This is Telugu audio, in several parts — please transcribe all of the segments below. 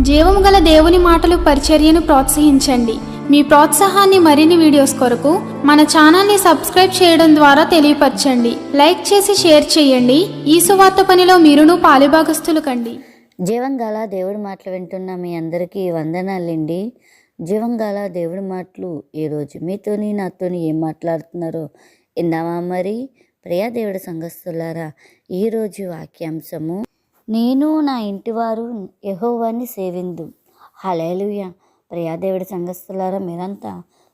జీవము గల దేవుని మాటలు పరిచర్యను ప్రోత్సహించండి. మీ ప్రోత్సాహాన్ని మరిన్ని వీడియోస్ కొరకు మన ఛానల్ని సబ్స్క్రైబ్ చేయడం ద్వారా తెలియపరచండి. లైక్ చేసి షేర్ చేయండి. ఈ సువార్త పనిలో మీరును పాలుభాగస్తులు కండి. జీవంగాల దేవుడి మాటలు వింటున్న మీ అందరికీ వందనాలండి. జీవంగాల దేవుడి మాటలు ఈరోజు మీతోని నాతోని ఏం మాట్లాడుతున్నారో ఇందామా మరి? ప్రియాదేవుడి సంఘస్థులారా ఈరోజు వాక్యాంశము నేను నా ఇంటివారు యహోవాన్ని సేవిందు. హలేలుయ ప్రియాదేవుడి సంఘస్థులారా మీరంతా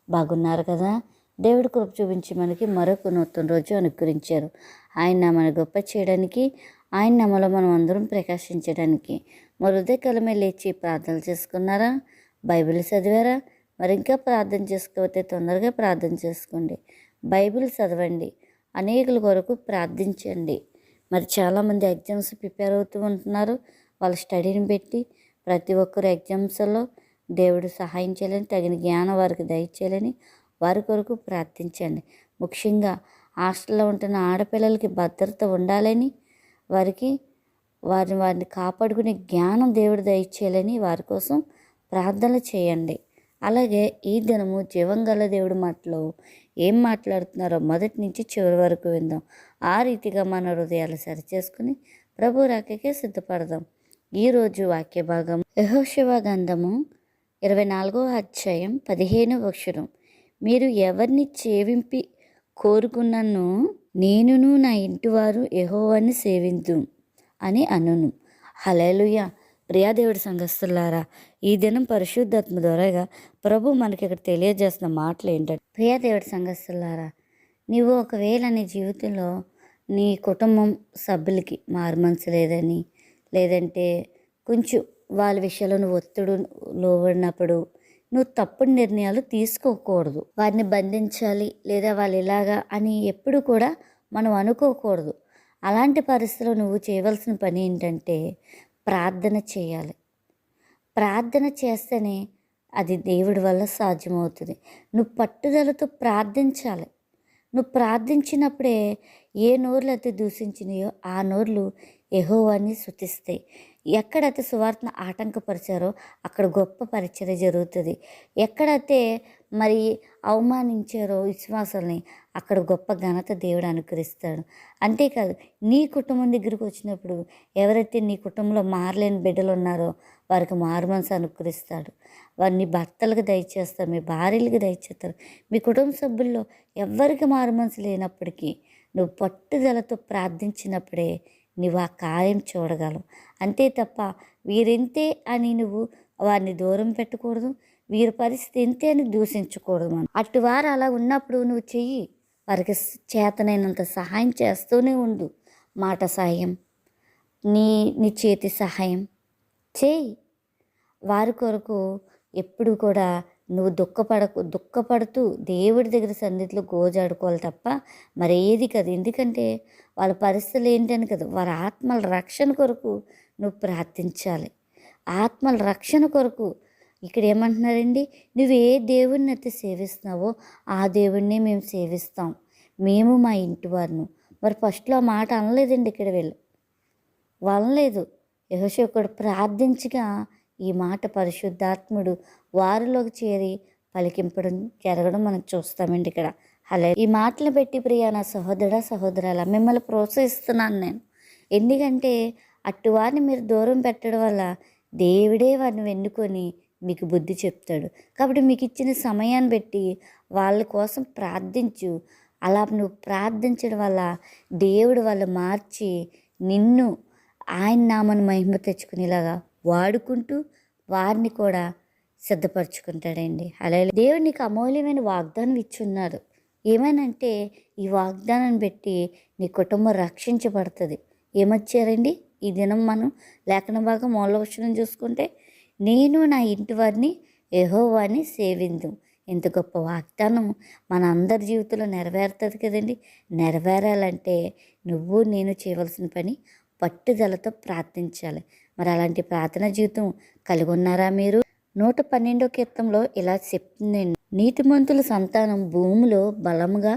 బాగున్నారు కదా? దేవుడి కృప చూపించి మనకి మరొక నూతన రోజు అనుగ్రహించారు. ఆయన మన గొప్ప చేయడానికి ఆయన నమ్మలో మనం అందరం ప్రకాశించడానికి మరుదే కలమే లేచి ప్రార్థనలు చేసుకున్నారా? బైబిల్ చదివారా? మరి ఇంకా ప్రార్థన చేసుకోకపోతే తొందరగా ప్రార్థన చేసుకోండి. బైబిల్ చదవండి. అనేకుల కొరకు ప్రార్థించండి. మరి చాలామంది ఎగ్జామ్స్ ప్రిపేర్ అవుతూ ఉంటున్నారు. వాళ్ళ స్టడీని పెట్టి ప్రతి ఒక్కరు ఎగ్జామ్స్లో దేవుడు సహాయం చేయాలని తగిన జ్ఞానం వారికి దయచేయాలని వారి కొరకు ప్రార్థించండి. ముఖ్యంగా హాస్టల్లో ఉంటున్న ఆడపిల్లలకి భద్రత ఉండాలని వారికి వారిని వారిని కాపాడుకునే జ్ఞానం దేవుడు దయచేయాలని వారి కోసం ప్రార్థనలు చేయండి. అలాగే ఈ దినము జీవంగల దేవుడి మాటలో ఏం మాట్లాడుతున్నారో మొదటి నుంచి చివరి వరకు విందాం. ఆ రీతిగా మన హృదయాలు సరిచేసుకుని ప్రభు రాకకే సిద్ధపడదాం. ఈరోజు వాక్య భాగం యహోశివ గంధము ఇరవై నాలుగో అధ్యాయం పదిహేను అక్షరం మీరు ఎవరిని చేవింపి కోరుకున్నను నేనును నా ఇంటివారు యహోవాన్ని సేవింతు అని అనును. హలేలుయ ప్రియాదేవుడి సంఘస్థులారా ఈ దినం పరిశుద్ధాత్మ ద్వారాగా ప్రభు మనకి ఇక్కడ తెలియజేస్తున్న మాటలు ఏంటంటే ప్రియాదేవుడి సంఘస్థులారా నీవు ఒకవేళ నీ జీవితంలో నీ కుటుంబం సభ్యులకి మారుమనసు లేదని లేదంటే కొంచెం వాళ్ళ విషయంలో నువ్వు ఒత్తిడి లోబడినప్పుడు నువ్వు తప్పుడు నిర్ణయాలు తీసుకోకూడదు. వారిని బంధించాలి లేదా వాళ్ళు ఇలాగా అని ఎప్పుడు కూడా మనం అనుకోకూడదు. అలాంటి పరిస్థితుల్లో నువ్వు చేయవలసిన పని ఏంటంటే ప్రార్థన చేయాలి. ప్రార్థన చేస్తేనే అది దేవుడి వల్ల సాధ్యమవుతుంది. నువ్వు పట్టుదలతో ప్రార్థించాలి. నువ్వు ప్రార్థించినప్పుడే ఏ నోర్లు అయితే దూషించినాయో ఆ నోర్లు ఎహోవాన్ని శుతిస్తాయి. ఎక్కడైతే సువార్తను ఆటంకపరిచారో అక్కడ గొప్ప పరిచర్య జరుగుతుంది. ఎక్కడైతే మరి అవమానించారో విశ్వాసాలని అక్కడ గొప్ప ఘనత దేవుడు అనుకరిస్తాడు అంతేకాదు నీ కుటుంబం దగ్గరికి వచ్చినప్పుడు ఎవరైతే నీ కుటుంబంలో మారలేని బిడ్డలు ఉన్నారో వారికి మారు మనసు అనుకరిస్తాడు వారిని భర్తలకు దయచేస్తారు మీ భార్యలకు దయచేస్తారు. మీ కుటుంబ సభ్యుల్లో ఎవరికి మారు మనసు లేనప్పటికీ నువ్వు పట్టుదలతో ప్రార్థించినప్పుడే నువ్వు ఆ కార్యం చూడగలవు. అంతే తప్ప వీరింతే అని నువ్వు వారిని దూరం పెట్టకూడదు. వీరి పరిస్థితి ఇంతే అని దూషించకూడదు మనం. అటు వారు అలా ఉన్నప్పుడు నువ్వు చెయ్యి. వారికి చేతనైనంత సహాయం చేస్తూనే ఉండు. మాట సహాయం. నీ నీ చేతి సహాయం. చేయి వారి కొరకు ఎప్పుడు కూడా నువ్వు దుఃఖపడకు దుఃఖపడుతూ దేవుడి దగ్గర సన్నిధిలో గోజాడుకోవాలి తప్ప మరి ఏది కదా. ఎందుకంటే వాళ్ళ పరిస్థితులు ఏంటని కదా. వారి ఆత్మల రక్షణ కొరకు నువ్వు ప్రార్థించాలి. ఆత్మల రక్షణ కొరకు ఇక్కడ ఏమంటున్నారండి నువ్వు ఏ దేవుడిని అయితే సేవిస్తున్నావో ఆ దేవుడిని మేము సేవిస్తాం. మేము మా ఇంటి వారిను. మరి ఫస్ట్లో ఆ మాట అనలేదండి ఇక్కడ వీళ్ళు. వనలేదు యహోషకుడు ప్రార్థించగా ఈ మాట పరిశుద్ధాత్ముడు వారిలోకి చేరి పలికింపడం జరగడం మనం చూస్తామండి ఇక్కడ. అలా ఈ మాటలు పెట్టి ప్రియా నా సహోదర సహోదరాల మిమ్మల్ని ప్రోత్సహిస్తున్నాను నేను. ఎందుకంటే అటు వారిని మీరు దూరం పెట్టడం వల్ల దేవుడే వారిని వెన్నుకొని మీకు బుద్ధి చెప్తాడు. కాబట్టి మీకు ఇచ్చిన సమయాన్ని బట్టి వాళ్ళ కోసం ప్రార్థించు. అలా నువ్వు ప్రార్థించడం వల్ల దేవుడు వాళ్ళు మార్చి నిన్ను ఆయన నామను మహిమ తెచ్చుకునేలాగా వాడుకుంటూ వారిని కూడా సిద్ధపరచుకుంటాడండి. అలా దేవుడు నీకు అమూల్యమైన వాగ్దానం ఇచ్చున్నారు ఏమనంటే ఈ వాగ్దానాన్ని పెట్టి నీ కుటుంబం రక్షించబడుతుంది. ఏమొచ్చారండి? ఈ దినం మనం లేఖన భాగం మూల చూసుకుంటే నేను నా ఇంటి వారిని యెహోవాని సేవిందు. ఇంత గొప్ప వాగ్దానం మన అందరి జీవితంలో నెరవేరుతుంది కదండి. నెరవేరాలంటే నువ్వు నేను చేయవలసిన పని పట్టుదలతో ప్రార్థించాలి. మరి అలాంటి ప్రార్థన జీవితం కలిగి ఉన్నారా మీరు? నూట పన్నెండో కీర్తంలో ఇలా చెప్తుందండి నీతిమంతుల సంతానం భూమిలో బలముగా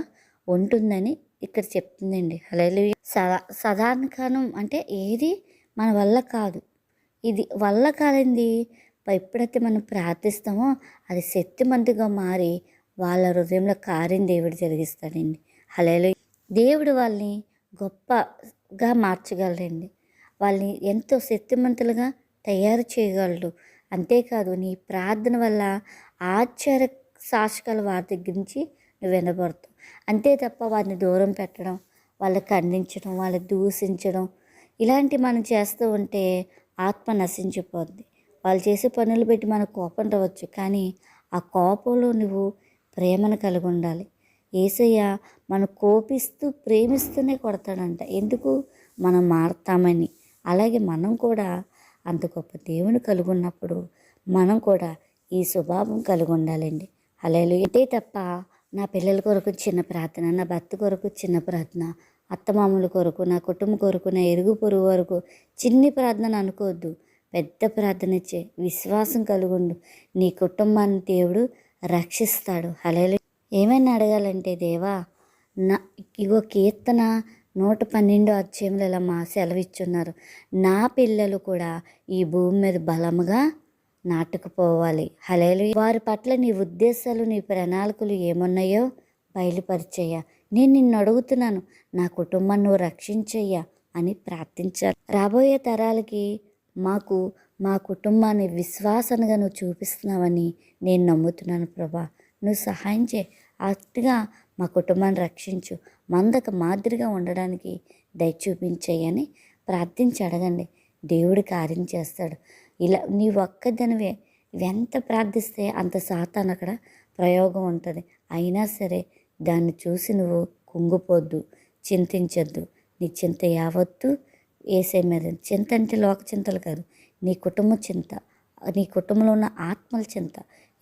ఉంటుందని ఇక్కడ చెప్తుందండి. అలాగే సదా సాధారణ అంటే ఏది మన వల్ల కాదు. ఇది వల్ల కాలింది ఎప్పుడైతే మనం ప్రార్థిస్తామో అది శక్తిమంతుగా మారి వాళ్ళ హృదయంలో కార్యం దేవుడు జరిగిస్తాడండి. హలేలు దేవుడు వాళ్ళని గొప్పగా మార్చగలరండి వాళ్ళని ఎంతో శక్తిమంతులుగా తయారు చేయగలడు. అంతేకాదు నీ ప్రార్థన వల్ల ఆశ్చర్య సాక్షకాలు వారి దగ్గర నుంచి నువ్వు వినబడతావు. అంతే తప్ప వారిని దూరం పెట్టడం వాళ్ళని ఖండించడం వాళ్ళని దూషించడం ఇలాంటి మనం చేస్తూ ఉంటే ఆత్మ నశించిపోద్ది. వాళ్ళు చేసే పనులు పెట్టి మన కోపం రావచ్చు. కానీ ఆ కోపంలో నువ్వు ప్రేమను కలిగి ఉండాలి. ఏసయ్య మనం కోపిస్తూ ప్రేమిస్తూనే కొడతాడంట. ఎందుకు? మనం మారుతామని. అలాగే మనం కూడా అంత గొప్ప దేవుని కలిగి ఉన్నప్పుడు మనం కూడా ఈ స్వభావం కలిగి ఉండాలండి. అలా ఇదే తప్ప నా పిల్లల కొరకు చిన్న ప్రార్థన నా భర్త కొరకు చిన్న ప్రార్థన అత్తమామల కొరకు నా కుటుంబం కొరకు నా ఎరుగు పొరుగు వరకు చిన్ని ప్రార్థన అనుకోవద్దు. పెద్ద ప్రార్థన ఇచ్చే విశ్వాసం కలుగుండు. నీ కుటుంబాన్ని దేవుడు రక్షిస్తాడు. హలేలు ఏమైనా అడగాలంటే దేవా నా ఇగో కీర్తన నూట పన్నెండు అధ్యాయంలో ఇలా మా సెలవిచ్చున్నారు. నా పిల్లలు కూడా ఈ భూమి మీద బలముగా నాటుకుపోవాలి. హలేలు వారి పట్ల నీ ఉద్దేశాలు నీ ప్రణాళికలు ఏమున్నాయో బయలుపరిచయ్యా నేను నిన్ను అడుగుతున్నాను. నా కుటుంబాన్ని నువ్వు రక్షించయ్యా అని ప్రార్థించారు. రాబోయే తరాలకి మాకు మా కుటుంబాన్ని విశ్వాసనగా నువ్వు చూపిస్తున్నావని నేను నమ్ముతున్నాను ప్రభా. నువ్వు సహాయం చే అట్టుగా మా కుటుంబాన్ని రక్షించు. మందక మాదిరిగా ఉండడానికి దయ చూపించయ్యని ప్రార్థించి అడగండి. దేవుడు కార్యం చేస్తాడు. ఇలా నీ ఒక్కదనివే. ఎంత ప్రార్థిస్తే అంత సాతాన్ అక్కడ ప్రయోగం ఉంటుంది. అయినా సరే దాన్ని చూసి నువ్వు కుంగిపోద్దు చింతించొద్దు. నీ చింత యావత్తు ఏసే మీద చింత అంటే లోక చింతలు కాదు నీ కుటుంబ చింత. నీ కుటుంబంలో ఉన్న ఆత్మల చింత.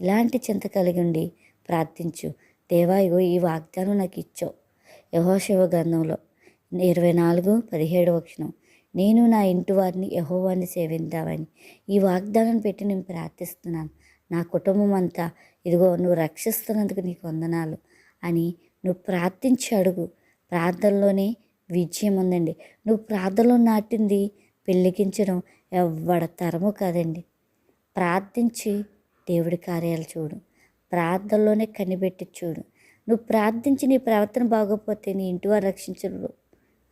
ఇలాంటి చింత కలిగి ఉండి ప్రార్థించు. దేవా ఇగో ఈ వాగ్దానం నాకు ఇచ్చావు. యహోశివ గ్రంథంలో ఇరవై నాలుగు పదిహేడు వక్షణం నేను నా ఇంటి వారిని యహోవాన్ని సేవిద్దామని ఈ వాగ్దానం పెట్టి నేను ప్రార్థిస్తున్నాను. నా కుటుంబం అంతా ఇదిగో నువ్వు రక్షిస్తున్నందుకు నీకు వందనాలు. అని నువ్వు ప్రార్థించి అడుగు. ప్రార్థనలోనే విజయం ఉందండి. నువ్వు ప్రార్థనలో నాటింది పెళ్ళికించడం ఎవ్వడ తరము కాదండి. ప్రార్థించి దేవుడి కార్యాలు చూడు. ప్రార్థనలోనే కనిపెట్టి చూడు. నువ్వు ప్రార్థించి నీ ప్రవర్తన బాగోపోతే నీ ఇంటి వారు రక్షించరు.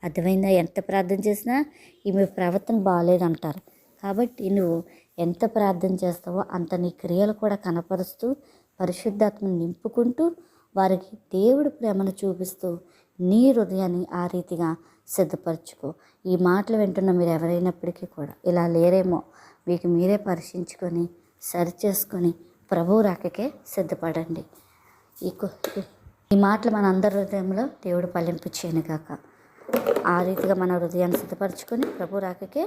అర్థమైందా? ఎంత ప్రార్థన చేసినా ఈమె ప్రవర్తన బాగాలేదంటారు కాబట్టి నువ్వు ఎంత ప్రార్థన చేస్తావో అంత నీ క్రియలు కూడా కనపరుస్తూ పరిశుద్ధాత్మను నింపుకుంటూ వారికి దేవుడి ప్రేమను చూపిస్తూ నీ హృదయాన్ని ఆ రీతిగా సిద్ధపరచుకో. ఈ మాటలు వింటున్న మీరు ఎవరైనప్పటికీ కూడా ఇలా లేరేమో మీకు మీరే పరీక్షించుకొని సరిచేసుకొని ప్రభు రాకకే సిద్ధపడండి. ఈ ఈ మాటలు మన అందరి హృదయంలో దేవుడు పలింపు చేయను కాక ఆ రీతిగా మన హృదయాన్ని సిద్ధపరచుకొని ప్రభు రాకకే